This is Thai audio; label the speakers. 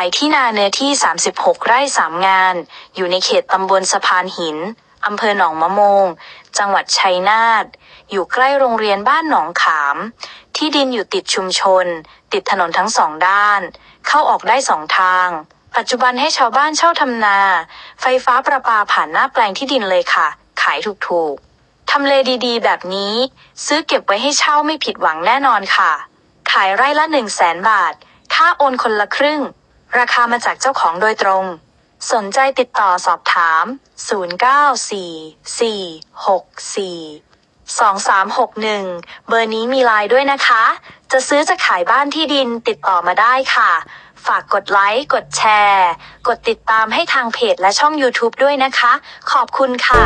Speaker 1: ายที่นาเนื้อที่ 36 ไร่ 3 งาน อยู่ในเขตตำบลสะพานหิน อำเภอหนองมะโมง จังหวัดชัยนาท อยู่ใกล้โรงเรียนบ้านหนองขาม ที่ดินอยู่ติดชุมชน ติดถนนทั้งสองด้าน เข้าออกได้สองทาง ปัจจุบันให้ชาวบ้านเช่าทำนา ไฟฟ้าประปาผ่านหน้าแปลงที่ดินเลยค่ะ ขายถูกๆ ทำเลดีๆ แบบนี้ ซื้อเก็บไว้ให้เช่าไม่ผิดหวังแน่นอนค่ะ ขายไร่ละ1 0 0 0 0แสนบาทค่าโอนคนละครึ่ง ราคามาจากเจ้าของโดยตรง สนใจติดต่อสอบถาม 094464 2361 เบอร์นี้มีไลน์ด้วยนะคะ จะซื้อจะขายบ้านที่ดินติดต่อมาได้ค่ะ ฝากกดไลค์ กดแชร์ กดติดตามให้ทางเพจและช่อง YouTube ด้วยนะคะ ขอบคุณค่ะ